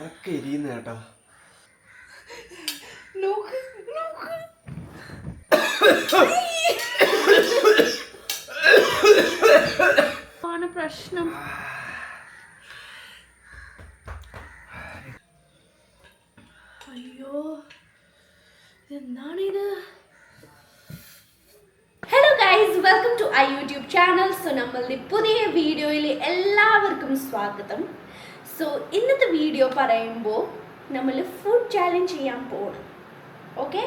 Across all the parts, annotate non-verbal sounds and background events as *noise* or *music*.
വയറൊക്കെ എരിയുന്ന കേട്ടോ. നോക്ക് നോക്ക്. ആണ് പ്രശ്നം. അയ്യോ എന്താണ് ഇത് hello guys welcome to I YouTube channel so നമ്മളുടെ പുതിയ വീഡിയോയിൽ എല്ലാവർക്കും സ്വാഗതം. സോ ഇന്നത്തെ വീഡിയോ പറയുമ്പോൾ നമ്മൾ ഫുഡ് ചാലഞ്ച് ചെയ്യാൻ പോകണം ഓക്കെ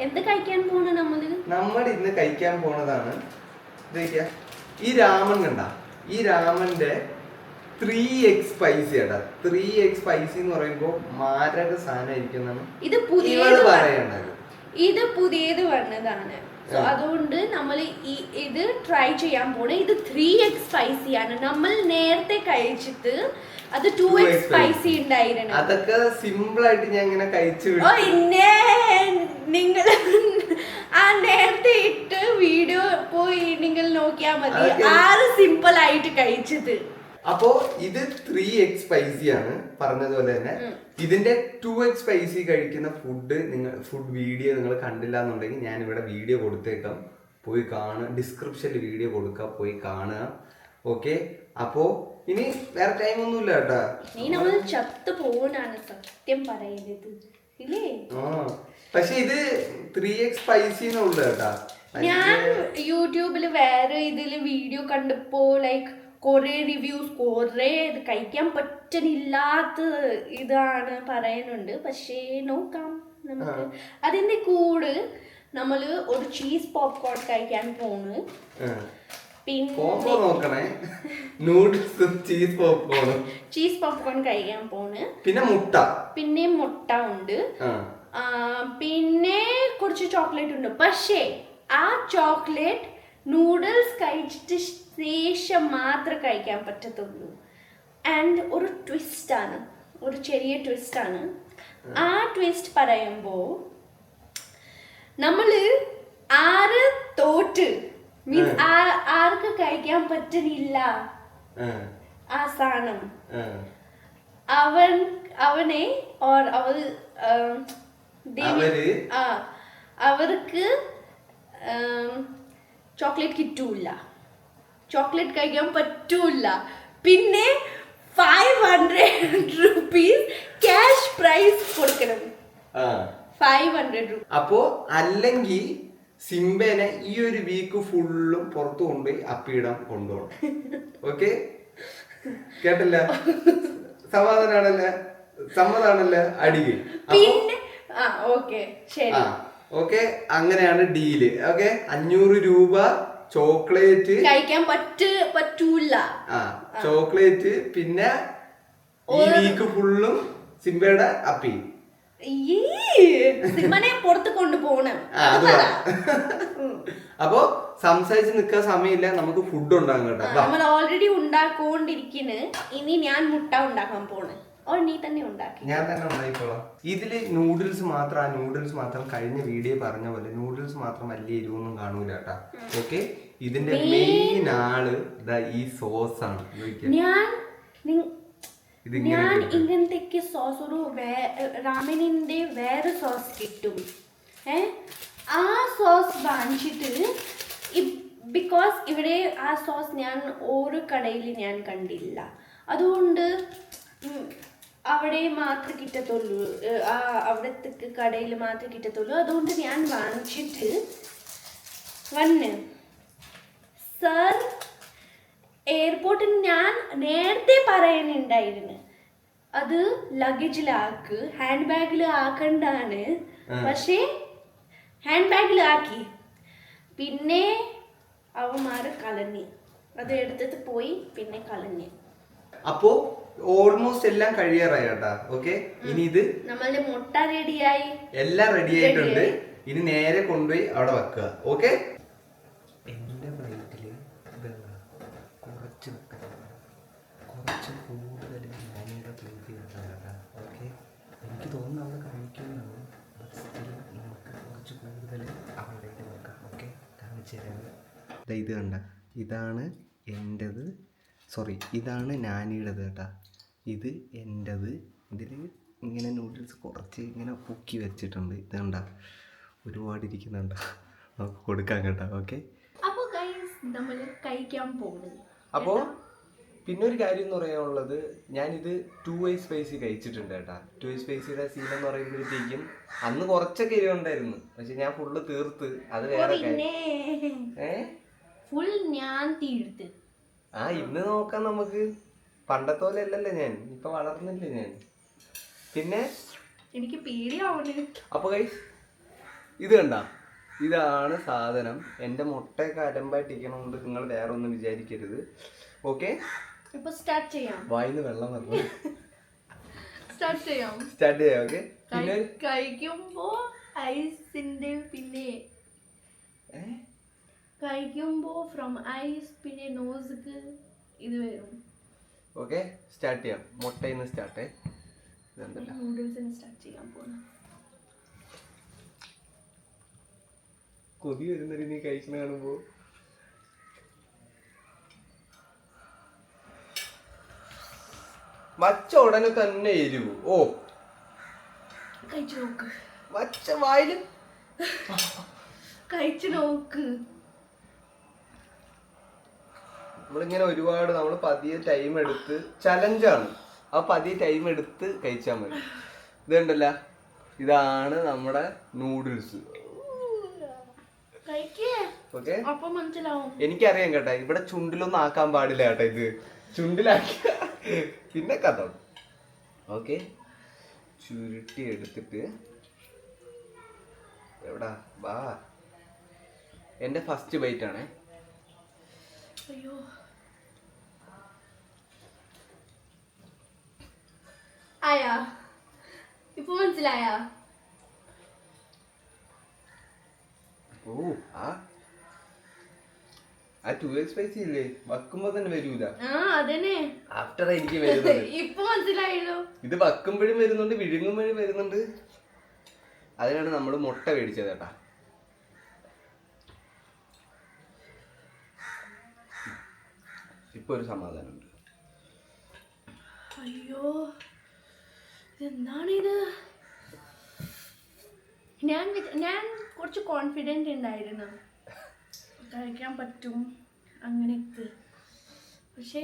എന്ത് കഴിക്കാൻ പോണ നമ്മൾ നമ്മൾ ഇന്ന് കഴിക്കാൻ പോണതാണ്. ഈ രാമൻ കണ്ട. ഈ രാമന്റെ ത്രീ എക്സ് സ്പൈസി ആട്ടാ ത്രീ എക്സ് സ്പൈസി എന്ന് പറയുമ്പോ മാരക സാധനം ഇരിക്കുന്നതാണ് ഇത് പുതിയത് പറയണത് ഇത് പുതിയത് വന്നതാണ്. സോ അതുകൊണ്ട് നമ്മൾ ഈ ഇത് ട്രൈ ചെയ്യാൻ പോണേ. ഇത് ത്രീ എക്സ് സ്പൈസി ആണ്. നമ്മൾ നേരത്തെ കഴിച്ചിട്ട് അത് ടു 2x എക്സ് സ്പൈസി ഉണ്ടായിരുന്നു. അതൊക്കെ സിമ്പിൾ ആയിട്ട് ഞാൻ ഇങ്ങനെ കഴിച്ചു ഓ ഇന്നേ നിങ്ങൾ ആ നേരത്തെ ഇട്ട് വീഡിയോ പോയി നിങ്ങൾ നോക്കിയാൽ മതി. ആറ് സിമ്പിൾ ആയിട്ട് കഴിച്ചത്. അപ്പോ ഇത് ത്രീ എക്സ് സ്പൈസി ആണ്. പറഞ്ഞതുപോലെ തന്നെ ഇതിന്റെ ടു എക്സ് സ്പൈസി കഴിക്കുന്ന ഫുഡ് നിങ്ങൾ ഫുഡ് വീഡിയോ നിങ്ങൾ കണ്ടില്ല എന്നുണ്ടെങ്കിൽ ഞാൻ ഇവിടെ വീഡിയോ കൊടുത്തേക്കാം. പോയി കാണുക. ഡിസ്ക്രിപ്ഷനിൽ വീഡിയോ കൊടുക്കുക പോയി കാണുക. ഓക്കെ അപ്പോ ഇനി വേറെ ടൈം ഒന്നുമില്ല കേട്ടാ. നീ നമ്മൾ ചത്തു പോകാനാണ് സത്യം ഇല്ലേ? ആ. പക്ഷെ ഇത് ത്രീ എക്സ് സ്പൈസി കേട്ടാ. ഞാൻ യൂട്യൂബിൽ വേറെ ഇതിൽ വീഡിയോ കണ്ടപ്പോ ലൈക്ക് കുറെ റിവ്യൂസ് കുറേ ഇത് കഴിക്കാൻ പറ്റണില്ലാത്ത ഇതാണ് പറയുന്നുണ്ട് പക്ഷേ നോക്കാം നമുക്ക്. അതിന്റെ കൂടെ നമ്മൾ ഒരു ചീസ് പോപ്കോൺ കഴിക്കാൻ പോണ്. പിന്നെ നൂഡിൽസും ചീസ് പോപ്കോണും ചീസ് പോപ്കോൺ കഴിക്കാൻ പോണ്. പിന്നെ മുട്ട. പിന്നെ മുട്ട ഉണ്ട്. പിന്നെ കുറച്ച് ചോക്ലേറ്റ് ഉണ്ട്. പക്ഷേ ആ ചോക്ലേറ്റ് നൂഡിൽസ് കഴിച്ചിട്ട് ശേഷം മാത്രം കഴിക്കാൻ പറ്റത്തുള്ളൂ. ആൻഡ് ഒരു ട്വിസ്റ്റാണ് ആണ്. ഒരു ചെറിയ ട്വിസ്റ്റാണ് ആണ്. ആ ട്വിസ്റ്റ് പറയുമ്പോൾ നമ്മൾ ആര് തോറ്റ് മീൻസ് ആർക്ക് കഴിക്കാൻ പറ്റുന്നില്ല? ആ, സാധനം. അവൻ അവനെ ഓർ അവൾ അവർക്ക് ചോക്ലേറ്റ് കിട്ടൂല. ചോക്ലേറ്റ് കഴിക്കാൻ പറ്റൂല. പിന്നെ five hundred rupees cash prize കൊടുക്കണം. ഫൈവ് ഹൺഡ്രഡ് റുപ്പീസ് അപ്പോ അല്ലെങ്കിൽ സിംബേനെ ഈ ഒരു വീക്ക് ഫുള്ളും പുറത്തു കൊണ്ടുപോയി അപ്പീടം കൊണ്ടുപോകണം. ഓക്കെ കേട്ടില്ല? സമാധാനാണല്ലേ? സമ്മതാണല്ലേ? അടിയിൽ. പിന്നെ ഓക്കെ അങ്ങനെയാണ് ഡീൽ ഓക്കെ അഞ്ഞൂറ് രൂപ ചോക്ലേറ്റ് കഴിക്കാൻ പറ്റ പറ്റൂല. ആ ചോക്ലേറ്റ് പിന്നെ ഈ വീക്ക് ഫുള്ളും സിംബയുടെ അപ്പി. സിനിമനെ പുറത്ത് കൊണ്ടുപോകണം. അപ്പോ സംസാരിച്ച് നിക്കാൻ സമയമില്ല നമുക്ക് ഫുഡ് ഉണ്ടാകും കേട്ടോ. നമ്മൾ ഓൾറെഡി ഉണ്ടാക്കോണ്ടിരിക്കുന്നു ഇനി ഞാൻ മുട്ട ഉണ്ടാക്കാൻ പോണ്. ഓ നീ തന്നെ ഉണ്ടാക്കി. ഞാൻ തന്നെ ഉണ്ടായിക്കോളാം ഇതിൽ നൂഡിൽസ് മാത്രം ആ നൂഡിൽസ് മാത്രം കഴിഞ്ഞ വീഡിയോ പറഞ്ഞ പോലെ നൂഡിൽസ് മാത്രം വലിയ എരിവൊന്നും കാണൂല കേട്ടാ ഓക്കെ ഇതിന്റെ മെയിൻ ആൾ ഈ സോസ് ആണ്. ഞാൻ ഞാൻ. ഇങ്ങനത്തെ സോസ് ഒരു രാമനിന്റെ വേറെ സോസ് കിട്ടും. ഏ? ആ സോസ് വാങ്ങിച്ചിട്ട് ബിക്കോസ് ഇവിടെ ആ സോസ് ഞാൻ ഓരോ കടയിൽ ഞാൻ കണ്ടില്ല. അതുകൊണ്ട് അവിടെ മാത്രമേ കിട്ടത്തുള്ളൂ. ആ അവിടത്തെ കടയിൽ മാത്രമേ കിട്ടത്തുള്ളൂ. അതുകൊണ്ട് ഞാൻ വാങ്ങിച്ചിട്ട് വന്ന് സർ എയർപോർട്ടിൽ ഞാൻ നേരത്തെ പറയുന്നുണ്ടായിരുന്നു. അത് ലഗേജിലാക്ക് ഹാൻഡ് ബാഗിൽ ആക്കണ്ടാണ്. പക്ഷേ ഹാൻഡ് ബാഗിൽ ആക്കി. പിന്നെ അവന്മാർ കളഞ്ഞ്. അത് എടുത്തിട്ട് പോയി പിന്നെ കളഞ്ഞ്. അപ്പോ ഓൾമോസ്റ്റ് എല്ലാം കഴിയാറായി കേട്ടാ. ഓക്കെ ഇനി ഇത് നമ്മളുടെ മുട്ട റെഡിയായി എല്ലാം റെഡി ആയിട്ടുണ്ട്. ഇനി നേരെ കൊണ്ടുപോയി അവിടെ വെക്കുക. ഓക്കെ എന്റെ പ്ലേറ്റിൽ കുറച്ച് കുറച്ച് കൂടുതൽ ഞാനിയുടെ പ്ലേറ്റിൽ വെക്കണം ഓക്കെ എനിക്ക് തോന്നുന്നു But still നമുക്ക് കുറച്ച് കൂടുതൽ അവളുടെ വെക്കാം. ഓക്കെ കാണിച്ചു തരാം. ഇത് കണ്ട. ഇതാണ് എന്റെത് സോറി ഇതാണ് നാനിയുടേത് കേട്ടാ. ഇത് എന്റെത് ഇതിൽ ഇങ്ങനെ നൂഡിൽസ് കുറച്ച് ഇങ്ങനെ പൊക്കി വെച്ചിട്ടുണ്ട്. ഇത് കണ്ട? ഒരുപാട് ഇരിക്കുന്നുണ്ട്. നമുക്ക് കൊടുക്കാൻ കേട്ടോ ഓക്കെ നമ്മൾ കഴിക്കാൻ പോകുന്നത് അപ്പോൾ പിന്നെ ഒരു കാര്യം എന്ന് പറയാനുള്ളത് ഞാനിത് ടു വൈ സ്പൈസി കഴിച്ചിട്ടുണ്ട് കേട്ടാ. ടു വൈ സ്പൈസിയുടെ സീൻ എന്ന് പറയുമ്പോഴത്തേക്കും അന്ന് കുറച്ചൊക്കെ എരിവുണ്ടായിരുന്നു പക്ഷെ ഞാൻ ഫുള്ള് തീർത്ത് അത് വേറെ ഏ? ഫുൾ ഞാൻ തീർത്ത്. ആ ഇന്ന് നോക്കാം നമുക്ക്. പണ്ടത്തെ പോലെ അല്ലല്ലോ ഞാൻ. ഇപ്പൊ വളർന്നില്ലേ ഞാൻ. പിന്നെ? എനിക്ക് പേടിയാവണ് അപ്പൊ കൈ ഇത് കണ്ട? ഇതാണ് സാധനം. എന്റെ മുട്ടയൊക്കെ അലമ്പായിട്ടിരിക്കണോണ്ട് നിങ്ങൾ വേറെ ഒന്നും വിചാരിക്കരുത് ഓക്കെ സ്റ്റാർട്ട് ചെയ്യാം. വായിന്ന് വെള്ളം വന്നു. സ്റ്റാർട്ട് ചെയ്യാം. സ്റ്റാർട്ട് ചെയ്യാം ഓക്കെ പിന്നെ? കഴി- കഴിക്കുമ്പോ ഐസിന്റെ പിന്നെ ഏ? കഴിക്കുമ്പോ ഫ്രം ഐസ് പിന്നെ നോസ്ക്ക് ഇത് വരും. ഓക്കെ സ്റ്റാർട്ട് ചെയ്യാം. മുട്ടയിൽ നിന്ന് സ്റ്റാർട്ടേ സ്റ്റാർട്ട് ചെയ്യാൻ പോകുന്നു കൊതി വരുന്നൊരു നീ കഴിക്കുന്ന കാണുമ്പോ. വച്ച ഉടനെ തന്നെ എരിവ്. ഓ. കഴിച്ചു നോക്ക്. വച്ച വായിലും. കഴിച്ചു നോക്ക്. നമ്മളിങ്ങനെ ഒരുപാട് നമ്മൾ പതിയെ ടൈം എടുത്ത് ചലഞ്ചാണ് ആ പതിയെ ടൈം എടുത്ത് കഴിച്ചാൽ മതി. ഇതുണ്ടല്ല. ഇതാണ് നമ്മുടെ നൂഡിൽസ് ഓക്കെ എനിക്കറിയാം കേട്ടാ. ഇവിടെ ചുണ്ടിലൊന്നും ആക്കാൻ പാടില്ല കേട്ടാ ഇത്. ചുണ്ടിലാക്കി. പിന്നെ കഥ. ഓക്കെ ചുരുട്ടി എടുത്തിട്ട് എവിടാ? വാ. എന്റെ ഫസ്റ്റ് ബൈറ്റ് ആണേ. അയ്യോ. ആയാ? ഇപ്പൊ മനസ്സിലായാ? ഓ ആ. ആ ടു എക്സ് സ്പൈസി ഇല്ലേ? വക്കുമ്പോ തന്നെ വരൂല. ആ അതന്നെ. ആഫ്റ്റർ എനിക്ക് വരുന്നത്. *laughs* ഇപ്പൊ മനസ്സിലായല്ലോ. ഇത് വക്കുമ്പോഴും വരുന്നുണ്ട് വിഴുങ്ങുമ്പോഴും വരുന്നുണ്ട്. അതിനാണ് നമ്മൾ മുട്ട മേടിച്ചത് കേട്ടാ. ഇപ്പൊ ഒരു സമാധാനമുണ്ട്. അയ്യോ. എന്താണിത് ഞാൻ ഞാൻ കുറച്ച് കോൺഫിഡന്റ് ഉണ്ടായിരുന്നു. കഴിക്കാൻ പറ്റും അങ്ങനെയൊക്കെ. പക്ഷേ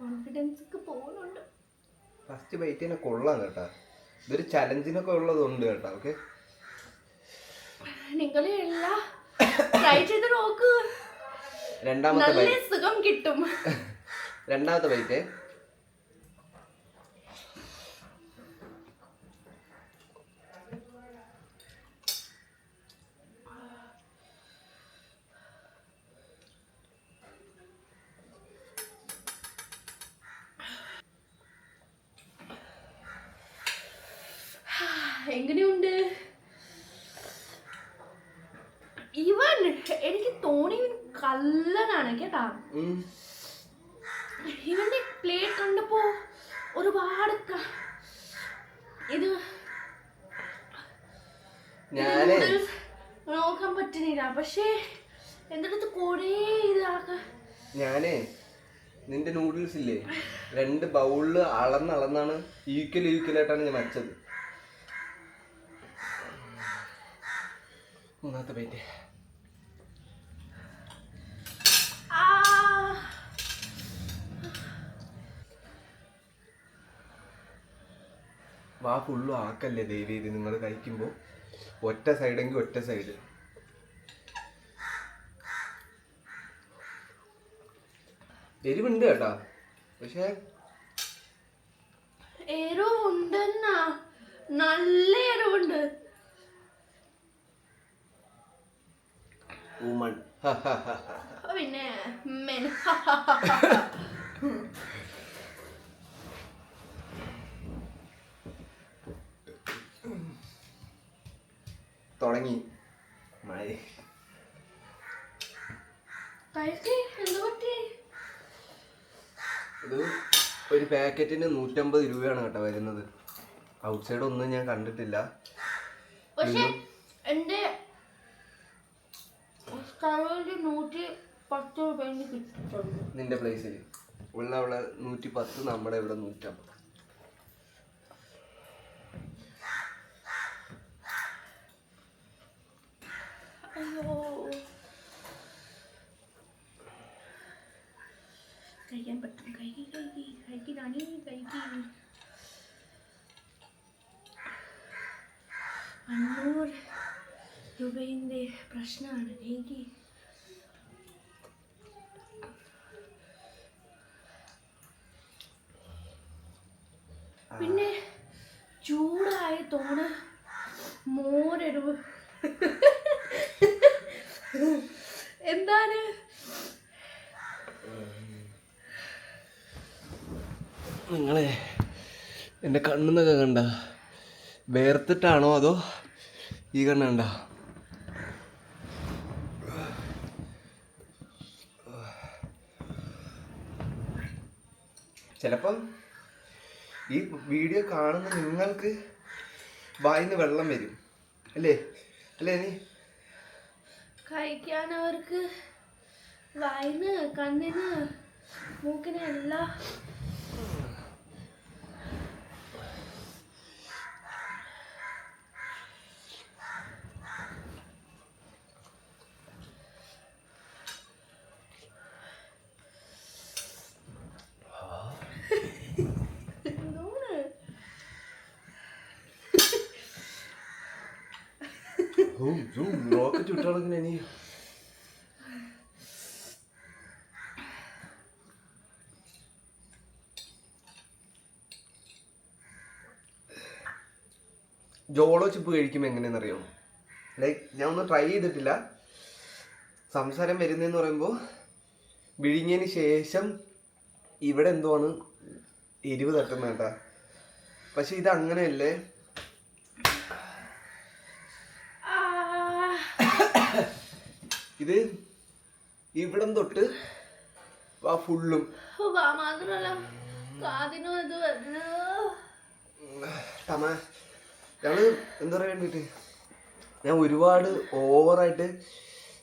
കോൺഫിഡൻസ് പോകുന്നുണ്ട്. ഫസ്റ്റ് ബൈറ്റ് തന്നെ കൊള്ളാം കേട്ടോ. ഇതൊരു ചലഞ്ചിനൊക്കെ ഉള്ളതുണ്ട് കേട്ടോ ഓക്കെ നിങ്ങൾ എല്ലാം ട്രൈ ചെയ്ത് നോക്ക്. രണ്ടാമത്തെ സുഖം കിട്ടും. *laughs* രണ്ടാമത്തെ ബൈറ്റ് എങ്ങനെയുണ്ട്? ഇവൻ എനിക്ക് തോണി കള്ളനാണ് കേട്ടാ. ഇവന്റെ പ്ലേറ്റ് കണ്ടപ്പോ ഒരുപാട് ഇത് നോക്കാൻ പറ്റുന്നില്ല. പക്ഷേ എന്റെ അടുത്ത് കുറേ ഇതാക്ക ഞാനേ നിന്റെ നൂഡിൽസ് ഇല്ലേ? രണ്ട് ബൗളിൽ അളന്ന് അളന്നാണ് ഈക്വൽ ഈക്വലായിട്ടാണ് ഞാൻ വച്ചത്. മൂന്നാമത്തെ ബൈറ്റ് വാ ഫുള്ളും ആക്കല്ലേ ദേവി ഇത് നിങ്ങൾ കഴിക്കുമ്പോൾ ഒറ്റ സൈഡെങ്കിൽ ഒറ്റ സൈഡ് എരിവുണ്ട് കേട്ടാ. പക്ഷേ എരിവുണ്ടെന്നാ. നല്ല എരിവുണ്ട്. ഊമൺ അപ്പൊ പിന്നെ മെൻ തുടങ്ങി. മഴ ഇത് ഒരു പാക്കറ്റിന് നൂറ്റമ്പത് രൂപയാണ് കേട്ടോ വരുന്നത്. ഔട്ട്സൈഡ് ഒന്നും ഞാൻ കണ്ടിട്ടില്ല. പക്ഷേ എന്റെ സ്ഥലത്തിൽ നൂറ്റി പത്ത് രൂപ കിട്ടുന്നുണ്ട് നിന്റെ പ്ലേസിൽ ഉള്ള അവിടെ നൂറ്റി പത്ത് നമ്മുടെ ഇവിടെ നൂറ്റമ്പത് അയ്യോ. കഴിക്കാൻ പറ്റും അഞ്ഞൂറ്. രൂപയുടെ പ്രശ്നമാണ്. എനിക്ക് പിന്നെ ചൂടായ തോണ് മോരൊരു എന്താണ്? നിങ്ങളെ എന്റെ കണ്ണെന്നൊക്കെ കണ്ട വേർത്തിട്ടാണോ അതോ ഈ കണ്ണ് ചിലപ്പം ഈ വീഡിയോ കാണുന്ന നിങ്ങൾക്ക് വായിന്ന് വെള്ളം വരും. അല്ലേ? അല്ലേ നീ കഴിക്കാൻ അവർക്ക് വായിന് കണ്ണിന് മൂക്കിന് എല്ലാം റോക്കറ്റ് വിട്ടാണെങ്കിൽ ഇനി ജോളോ ചിപ്പ് കഴിക്കുമ്പോൾ എങ്ങനെയെന്നറിയോ? ലൈക്ക് ഞാൻ ഒന്ന് ട്രൈ ചെയ്തിട്ടില്ല. സംസാരം വരുന്നതെന്ന് പറയുമ്പോൾ വിഴിഞ്ഞതിന് ശേഷം ഇവിടെ എന്തോ ആണ്? എരിവ് തട്ടുന്ന കേട്ടാ. പക്ഷെ ഇത് അങ്ങനെയല്ലേ ആ, ഇത് ഇവിടം തൊട്ട് വാ ഫുള്ളും വാ, മാത്രമല്ല. കാതിനും ഇത് വരുന്നു തമാ ഞങ്ങൾ എന്താ പറയാ വേണ്ടിട്ട് ഞാൻ ഒരുപാട് ഓവറായിട്ട്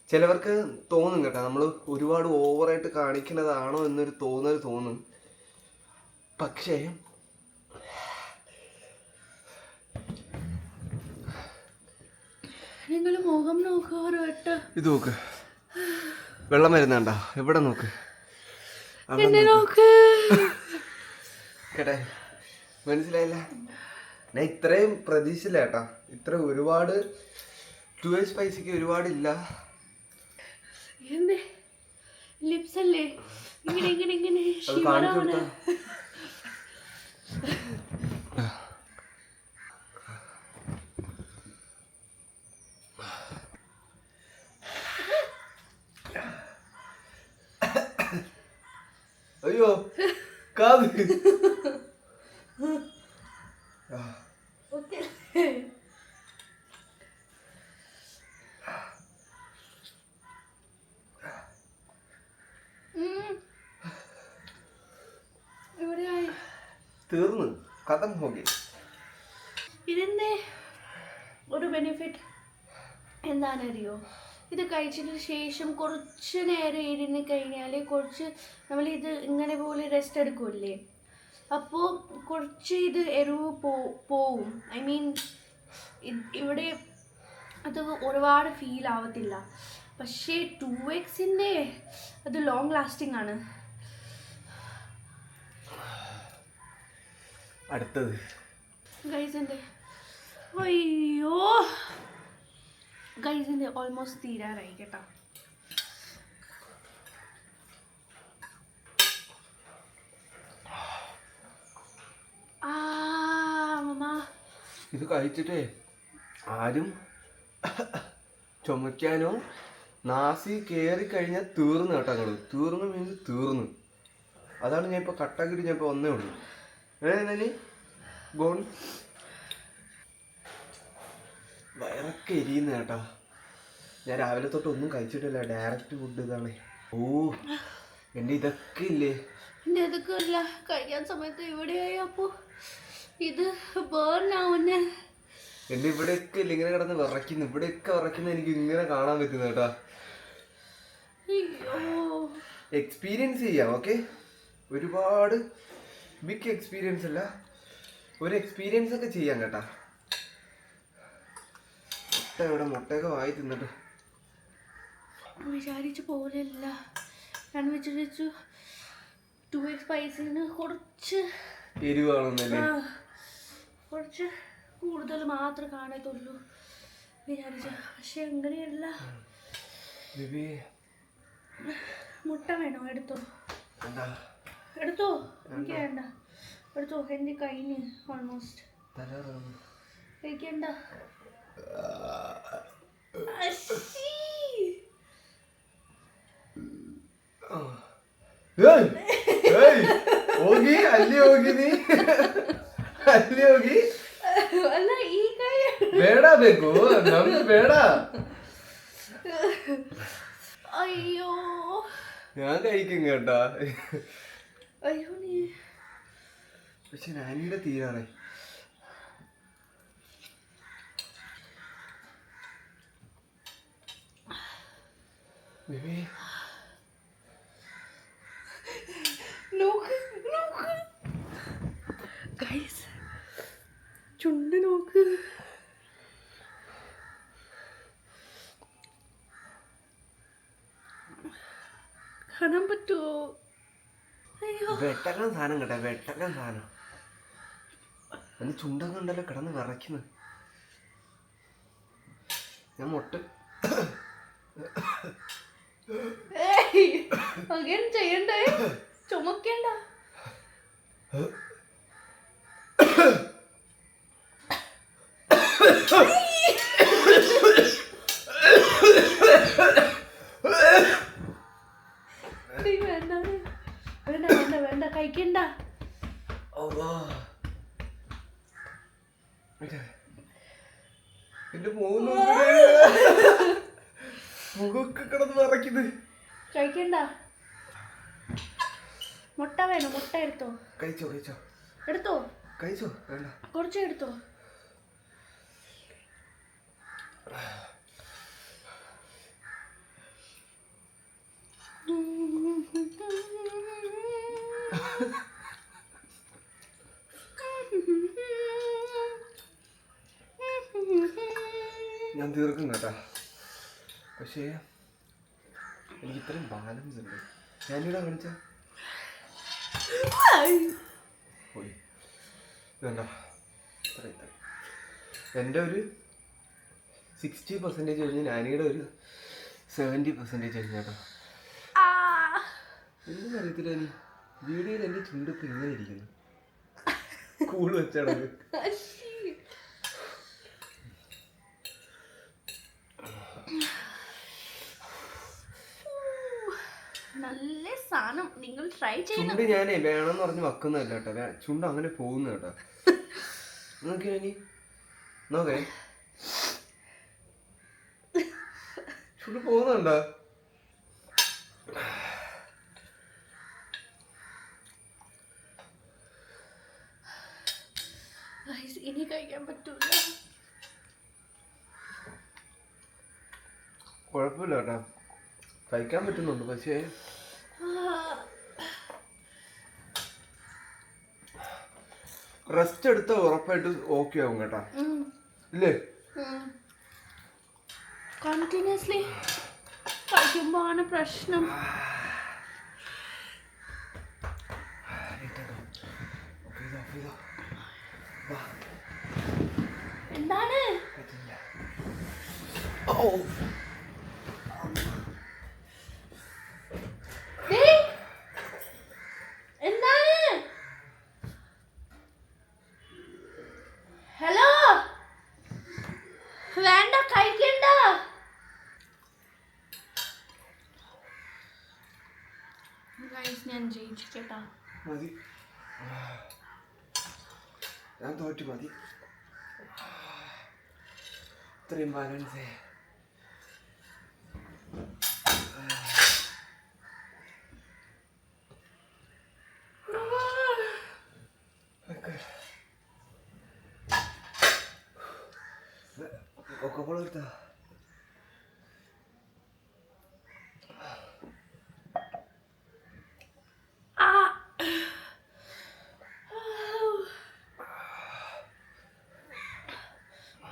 ചിലവർക്ക് തോന്നും കേട്ടോ. നമ്മൾ ഒരുപാട് ഓവറായിട്ട് കാണിക്കുന്നതാണോ എന്നൊരു തോന്നൽ തോന്നും. പക്ഷേ നിങ്ങൾ മുഖം ഇത് നോക്ക്. വെള്ളം വരുന്നണ്ട? എവിടെ നോക്ക്? എന്നെ നോക്ക്. കേട്ടെ? മനസ്സിലായില്ല? ഞാൻ ഇത്രയും പ്രതീക്ഷയില്ല കേട്ടാ ഇത്ര ഒരുപാട് ടു എസ് സ്പൈസിക്ക് ഒരുപാടില്ല. ലിപ്സ് അല്ലേ? ഇങ്ങനെ ഇങ്ങനെ ഇങ്ങനെ അത് കാണിച്ചു ശിവരാണ് കൊടുത്താ അയ്യോ കാത് ഓക്കെ എവിടെയായി തീർന്നു. കഥം ഹോകെ ഇതിന്റെ ഒരു ബെനിഫിറ്റ് എന്താണെന്നറിയോ? ഇത് കഴിച്ചതിന് ശേഷം കുറച്ച് നേരം ഇരുന്ന് കഴിഞ്ഞാൽ കുറച്ച് നമ്മൾ ഇത് ഇങ്ങനെ പോലെ റെസ്റ്റ് എടുക്കൂല്ലേ അപ്പോൾ കുറച്ച് ഇത് എരിവ് പോ പോവും. ഐ മീൻ ഇവിടെ അത് ഒരുപാട് ഫീൽ ആവത്തില്ല. പക്ഷേ ടു എക്സിന്റെ അത് ലോങ് ലാസ്റ്റിംഗ് ആണ്. അടുത്തത്. അയ്യോ. ഗൈസിന്റെ ഓൾമോസ്റ്റ് തീരാറായി കേട്ടോ. ഇത് കഴിച്ചിട്ടേ ആരും ചുമയ്ക്കാനോ നാസി കയറി കഴിഞ്ഞാൽ തീർന്നു കേട്ടോ അങ്ങോട്ട് തീർന്നു മീൻസ് തീർന്നു. അതാണ് ഞാൻ ഇപ്പോൾ കട്ടാക്കിയിട്ട് ഞാൻ ഇപ്പോൾ വന്നേ ഉള്ളൂ. ഗോൺ വയറൊക്കെ എരിയുന്ന കേട്ടോ. ഞാൻ രാവിലെ തൊട്ട് ഒന്നും കഴിച്ചിട്ടില്ല. ഡയറക്റ്റ് ഫുഡ് ഇതാണ്. ഓ എന്റെ ഇതൊക്കെ ഇല്ലേ? എന്റെ ഇതൊക്കെ ഇല്ല. കഴിക്കാൻ സമയത്ത് ഇവിടെയായി അപ്പോൾ ഇത് ബേൺ ആവുന്ന. എന്റെ ഇവിടെയൊക്കെ ഇല്ല? ഇങ്ങനെ കിടന്ന് വിറയ്ക്കുന്നു. ഇവിടെയൊക്കെ വിറയ്ക്കുന്ന എനിക്ക് ഇങ്ങനെ കാണാൻ പറ്റുന്ന കേട്ടാ. എക്സ്പീരിയൻസ് ചെയ്യാം ഓക്കെ ഒരുപാട് ബിഗ് എക്സ്പീരിയൻസ് അല്ല ഒരു എക്സ്പീരിയൻസ് ഒക്കെ ചെയ്യാം കേട്ടാ. മുട്ട ഇവിടെ മുട്ടയൊക്കെ വായി തിന്നിട്ട്. വിചാരിച്ചു പോലെയല്ല ഞാൻ വിചാരിച്ചു ടു സ്പൈസിന് കുറച്ച് എരിവാണെന്നല്ലേ? കുറച്ച് കൂടുതൽ മാത്രം കാണത്തുള്ളൂ വിചാരിച്ച. പക്ഷെ അങ്ങനെയല്ല. ബേബി. മുട്ട വേണോ എടുത്തോ? എന്താ? എടുത്തോ എനിക്ക് വേണ്ട എടുത്തോ എൻ്റെ കഴിഞ്ഞ് ഓൾമോസ്റ്റ് തലകറങ്ങുന്നു കഴിക്കണ്ട അശ്ശീ. ഏയ്! ഏയ്! ಹೋಗಿ ಅಲ್ಲಿ ಹೋಗಿ ನೀ ಅಲ್ಲಿ ಹೋಗಿ അല്ല ഈ കൈ ಬೇಡ ಬೇಕು ನಮ್ದು ಬೇಡ അയ്യോ ഞാൻ കഴിക്കും കേട്ടാ അയ്യോ നീ. പക്ഷെ നാനിയുടെ തീരാറേ ബേബി. നോക്ക് നോക്ക്. ഗൈസ് ചുണ്ട് നോക്ക്. കാണാൻ പറ്റുമോ വെട്ടക്കാൻ സാധനം കേട്ടാ വെട്ടക്കൻ സാധനം. എന്റെ ചുണ്ടൊക്കെ ഉണ്ടല്ലോ കിടന്ന് വിറയ്ക്കുന്നു. ഞാൻ മുട്ട ചെയ്യണ്ടേ? ചുമക്കണ്ട. ഏയ് *coughs* വേണ്ട കഴിക്കണ്ട. കഴിക്കണ്ട. മുട്ട വേണം മുട്ട എടുത്തോ. കഴിച്ചോ കഴിച്ചോ. എടുത്തോ? കഴിച്ചോ? വേണ്ട. കുറച്ച് എടുത്തോ. ഞാൻ തീർക്കും കേട്ടാ. പക്ഷേ എനിക്ക് ഇത്രയും ബാലൻസ് ഉണ്ട്. ഞാനിവിടെ കാണിച്ച. ഇത്ര ഇത്ര. എന്റെ ഒരു സിക്സ്റ്റി പെർസെന്റേജ് കഴിഞ്ഞ് നാനിയുടെ ഒരു സെവന്റി പെർസെന്റേജ് കഴിഞ്ഞ കേട്ടോ. എന്തും അറിയത്തില്ല നീ വീഡിയോയിൽ എന്റെ ചുണ്ടൊക്കെ ഇങ്ങനെ ഇരിക്കുന്നു. കൂൾ വെച്ചടങ്ങ്. നല്ല സാധനം. നിങ്ങൾ ട്രൈ ചെയ്യണം. ചുണ്ട് ഞാനേ വേണമെന്ന് പറഞ്ഞ് വെക്കുന്നതല്ല കേട്ടോ. ചുണ്ട് അങ്ങനെ പോകുന്ന കേട്ടോ. നോക്കിയാ നീ നോക്കേ. ചുണ്ട് പോകുന്നുണ്ടോ? ഇനി കഴിക്കാൻ പറ്റൂല. കുഴപ്പമില്ല കേട്ടാ. കഴിക്കാൻ പറ്റുന്നുണ്ട് പക്ഷേ റെസ്റ്റ് എടുത്ത ഉറപ്പായിട്ട് ഓക്കെ ആവും കേട്ടാ. ഇല്ലേ? കണ്ടിന്യൂസ്ലി കഴിക്കുമ്പോ ആണ് പ്രശ്നം. എന്താണ്? ഹലോ? വേണ്ട കഴിക്കണ്ട. ഞാൻ ജയിച്ചു കേട്ടാ മതി ഞാൻ തോറ്റു മതി. അത്രയും ബാലൻസ് ഒക്കെ പോളെടുത്താ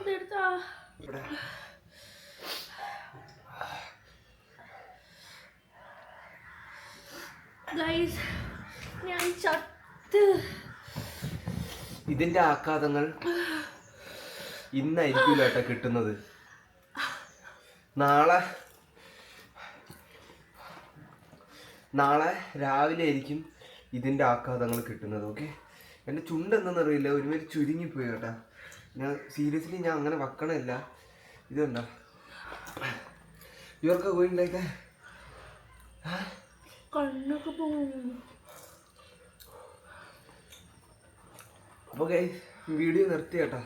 എടുത്താ? ഇവിടെ. ഞാൻ ചത്ത്. ഇതിന്റെ ആഘാതങ്ങൾ ഇന്നായിരിക്കില്ല കേട്ടോ കിട്ടുന്നത്. നാളെ നാളെ രാവിലെ ആയിരിക്കും ഇതിന്റെ ആഘാതങ്ങൾ കിട്ടുന്നത് ഓക്കെ എന്റെ ചുണ്ട് എന്താണെന്നറിയില്ല ഒരുമാതിരി ചുരുങ്ങിപ്പോയി കേട്ടാ ഞാൻ സീരിയസ്ലി ഞാൻ അങ്ങനെ വെക്കണമില്ല. ഇതുണ്ടോ? ഇവർക്ക് ഗോയിങ് ലൈക്ക് കണ്ണൊക്കെ പോകുന്നു അപ്പോൾ വീഡിയോ നിർത്തി കേട്ടോ.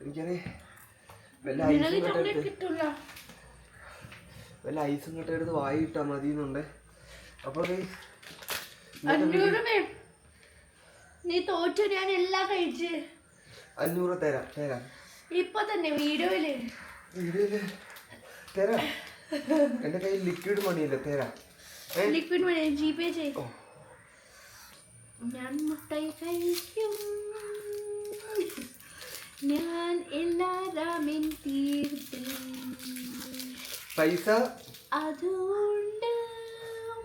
എനിക്കത് വല്ല ഐസും കട്ടെടുത്ത് വല്ല ഐസും കട്ടെടുത്ത് വായി ഇട്ടാ മതി എന്നുണ്ട് അപ്പൊ നീ തോറ്റു ഞാൻ എല്ലാം കഴിച്ച്. അഞ്ഞൂറ് തരാം തരാം. ഇപ്പൊ തന്നെ വീഡിയോയിൽ. തരാം. എന്റെ കയ്യിൽ ലിക്വിഡ് മണി തരാം. തരാ ലിക്വിഡ് മണി ജി പേ ചെയ്യും. ഞാൻ മുട്ടായി കഴിക്കും. ഞാൻ എല്ലാ രാമൻ തീർത്തും പൈസ? അതുകൊണ്ട്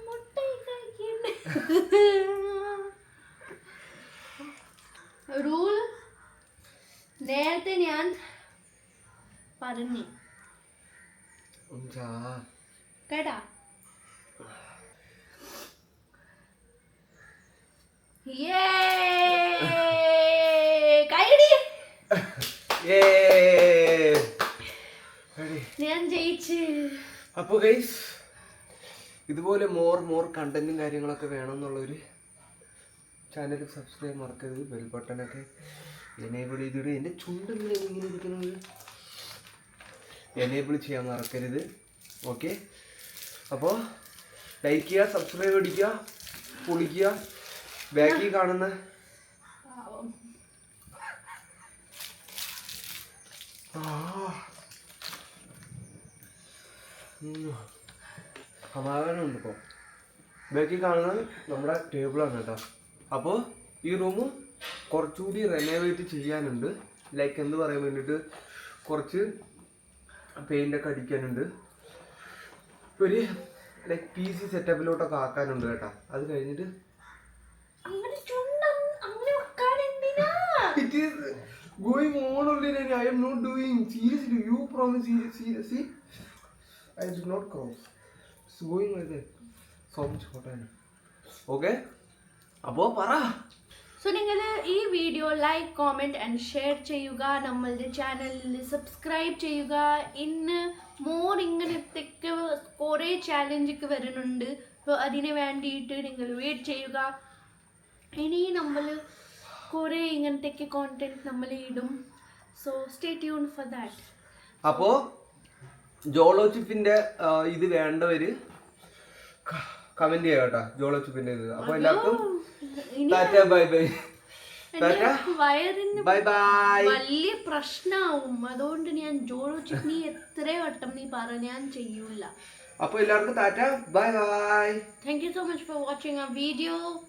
മുട്ടായി കഴിക്കുന്നു റൂൾ *laughs* നേരത്തെ ഞാൻ പറഞ്ഞു. കേടാ കേട്ടാ? ഞാൻ ജയിച്ച്. അപ്പോൾ ഗൈസ് ഇതുപോലെ മോർ മോർ കണ്ടന്റും കാര്യങ്ങളൊക്കെ വേണമെന്നുള്ളൊരു ചാനൽ സബ്സ്ക്രൈബ് മറക്കരുത് ബെൽ ബട്ടണൊക്കെ എനേബിൾ ചെയ്യാൻ മറക്കരുത്. ഓക്കെ? അപ്പോൾ ലൈക്ക് ചെയ്യുക സബ്സ്ക്രൈബ് അടിക്കുക പൊളിക്കുക. ബാക്കിൽ കാണുന്ന. സമാധാനമുണ്ട് ഇപ്പോൾ ബാക്കിൽ കാണുന്നത് നമ്മുടെ ടേബിളാണ് കേട്ടോ. അപ്പോൾ ഈ റൂം കുറച്ചുകൂടി റെനോവേറ്റ് ചെയ്യാനുണ്ട്. ലൈക്ക് എന്ന് പറയാൻ വേണ്ടിയിട്ട് കുറച്ച് പെയിന്റൊക്കെ അടിക്കാനുണ്ട്. ഒരു ലൈക്ക് പി സി സെറ്റപ്പിലോട്ടൊക്കെ ആക്കാനുണ്ട് കേട്ടോ. അത് കഴിഞ്ഞിട്ട് അങ്ങനെ ചുണ്ട അങ്ങനെ വെക്കാൻ എന്തിനാ? It is going on seriously promise serious, seriously? I did not cross. It's going like that. So much അപ്പോൾ പറ. സോ നിങ്ങൾ ഈ video like comment and share ചെയ്യുക. നമ്മളുടെ ചാനലിൽ സബ്സ്ക്രൈബ് ചെയ്യുക. ഇന്ന് മോർ ഇങ്ങനത്തെ കുറേ ചാലഞ്ചൊക്കെ വരുന്നുണ്ട്. സോ അതിന് വേണ്ടിയിട്ട് നിങ്ങൾ വെയിറ്റ് ചെയ്യുക. ഇനി നമ്മൾ കുറേ ഇങ്ങനത്തെ കോണ്ടന്റ് നമ്മൾ ഇടും. So stay tune for that അപ്പോൾ ജോളോ ചിപ്പിന്റെ ഇത് വേണ്ടവര് കമന്റ് ചെയ്യാം കേട്ടോ. ജോളോ ചുപ്പിന്റെ ഇത് അപ്പൊ എല്ലാവർക്കും ടാറ്റ ബൈ ബൈ. വലിയ പ്രശ്നാവും. അതുകൊണ്ട് ഞാൻ ജോളോ ചിപ്പ് നീ എത്ര വട്ടം നീ പറ ഞാൻ ചെയ്യൂല. അപ്പൊ എല്ലാവർക്കും Tata bye bye. Thank you so much for watching video video.